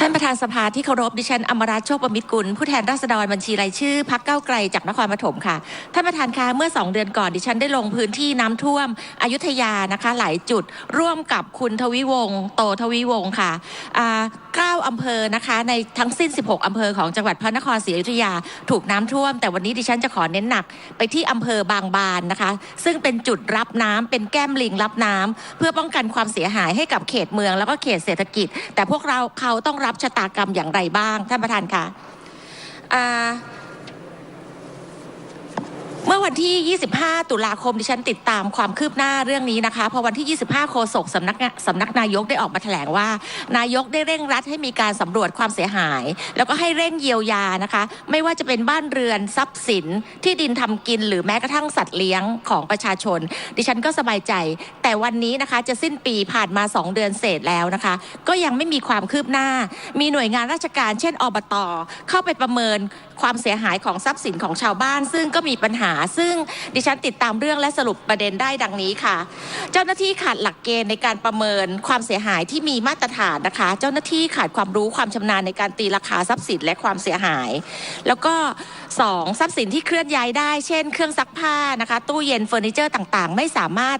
ท่านประธานสภาที่เคารพดิฉันอมราชโชคประมิตรกุลผู้แทนราษฎรบัญชีรายชื่อพักเก้าไกลจากนครปฐมค่ะ ท่านประธานคะเมื่อ 2 เดือนก่อนดิฉันได้ลงพื้นที่น้ำท่วมอยุธยานะคะ หลายจุดร่วมกับคุณทวิวงศ์โตทวิวงศ์ค่ะ อ่าเก้าอำเภอนะคะ ในทั้งสิ้น 16 อำเภอของจังหวัดพระนครศรีอยุธยาถูกน้ำท่วม แต่วันนี้ดิฉันจะขอเน้นหนักไปที่อำเภอบางบานนะคะ ซึ่งเป็นจุดรับน้ำเป็นแก้มลิงรับน้ำเพื่อป้องกันความเสียหายให้กับเขตเมืองแล้วก็เขตเศรษฐกิจ แต่พวกเราเขาต้องรับชะตากรรมอย่างไรบ้างท่านประธานคะอ่า เมื่อวันที่ 25 ตุลาคม ดิฉันติดตามความคืบหน้าเรื่องนี้นะคะ พอวันที่ 25 โฆษกสำนักสำนักนายกได้ออกมาแถลงว่า นายกได้เร่งรัดให้มีการสำรวจความเสียหาย แล้วก็ให้เร่งเยียวยานะคะ ไม่ว่าจะเป็นบ้านเรือนทรัพย์สินที่ดินทำกิน หรือแม้กระทั่งสัตว์เลี้ยงของประชาชน ดิฉันก็สบายใจ แต่วันนี้นะคะจะสิ้นปีผ่านมา 2 เดือนเศษแล้วนะคะ ก็ยังไม่มีความคืบหน้า มีหน่วยงานราชการ เช่นอบตเข้าไปประเมินความเสียหายของทรัพย์สินของชาวบ้าน ซึ่งก็มีปัญหาซึ่งดิฉันติดตามเรื่องและสรุปประเด็นได้ดังนี้ค่ะ เจ้าหน้าที่ขาดหลักเกณฑ์ในการประเมินความเสียหายที่มีมาตรฐานนะคะ เจ้าหน้าที่ขาดความรู้ความชำนาญในการตีราคาทรัพย์สินและความเสียหาย แล้วก็สองทรัพย์สินที่เคลื่อนย้ายได้ เช่น เครื่องซักผ้านะคะ ตู้เย็นเฟอร์นิเจอร์ต่างๆ ไม่สามารถ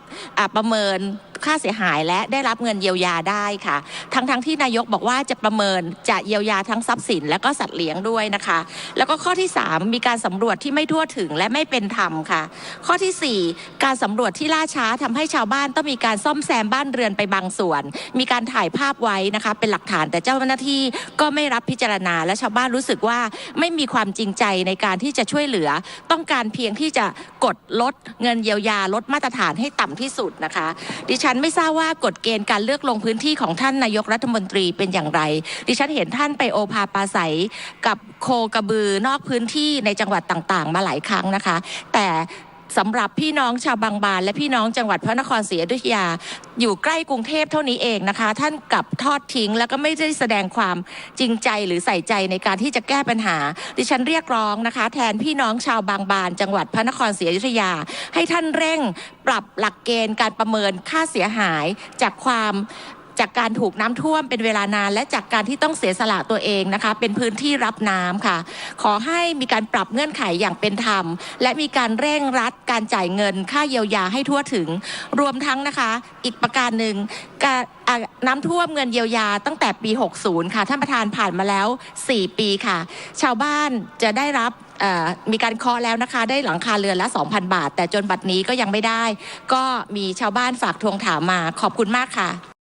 ประเมิน ค่าเสียหายและได้รับเงินเยียวยาได้ค่ะ ทั้งๆทที่นายกบอกว่าจะประเมินจะเยียวยาทั้งทรัพย์สิน และก็สัตว์เลี้ยงด้วยนะคะ แล้วก็ข้อที่ 3 มีการสำรวจที่ไม่ทั่วถึงและไม่เป็นธรรมค่ะ ข้อทีสี่4 การสำรวจที่ล่าช้าทำให้ชาวบ้านต้องมีการซ่อมแซมบ้านเรือนไปบางส่วน มีการถ่ายภาพไว้นะคะเป็นหลักฐานแต่เจ้าหน้าที่ก็ไม่รับพิจารณา และชาวบ้านรู้สึกว่าไม่มีความจริงใจในการที่จะช่วยเหลือ ต้องการเพียงที่จะกดลดเงินเยียวยาลดมาตรฐานให้ต่ำที่สุดนะคะ ดิฉันไม่ทราบว่ากฎเกณฑ์การเลือกลงพื้นที่ของท่านนายกรัฐมนตรีเป็นอย่างไร ดิฉันเห็นท่านไปโอภาปาศัยกับโคกระบือนอกพื้นที่ในจังหวัดต่างๆ มาหลายครั้งนะคะ แต่ สำหรับพี่น้องชาวบางบาน และพี่น้องจังหวัดพระนครศรีอยุธยา อยู่ใกล้กรุงเทพเท่านี้เองนะคะ ท่านกลับทอดทิ้ง แล้วก็ไม่ได้แสดงความจริงใจหรือใส่ใจในการที่จะแก้ปัญหา ดิฉันเรียกร้องนะคะ แทนพี่น้องชาวบางบาน จังหวัดพระนครศรีอยุธยา ให้ท่านเร่งปรับหลักเกณฑ์การประเมินค่าเสียหายจากความ จากการถูกน้ำท่วมเป็นเวลานาน และจากการที่ต้องเสียสละตัวเองนะคะ เป็นพื้นที่รับน้ำค่ะ ขอให้มีการปรับเงื่อนไขอย่างเป็นธรรม และมีการเร่งรัดการจ่ายเงินค่าเยียวยาให้ทั่วถึง รวมทั้งนะคะ อีกประการหนึ่งการน้ำท่วมเงินเยียวยาตั้งแต่ปี 60 ค่ะ ท่านประธานผ่านมาแล้ว 4 ปีค่ะ ชาวบ้านจะได้รับมีการเคาะแล้วนะคะ ได้หลังคาเรือนละ 2,000 บาท แต่จนบัดนี้ก็ยังไม่ได้ ก็มีชาวบ้านฝากทวงถามมาขอบคุณมากค่ะ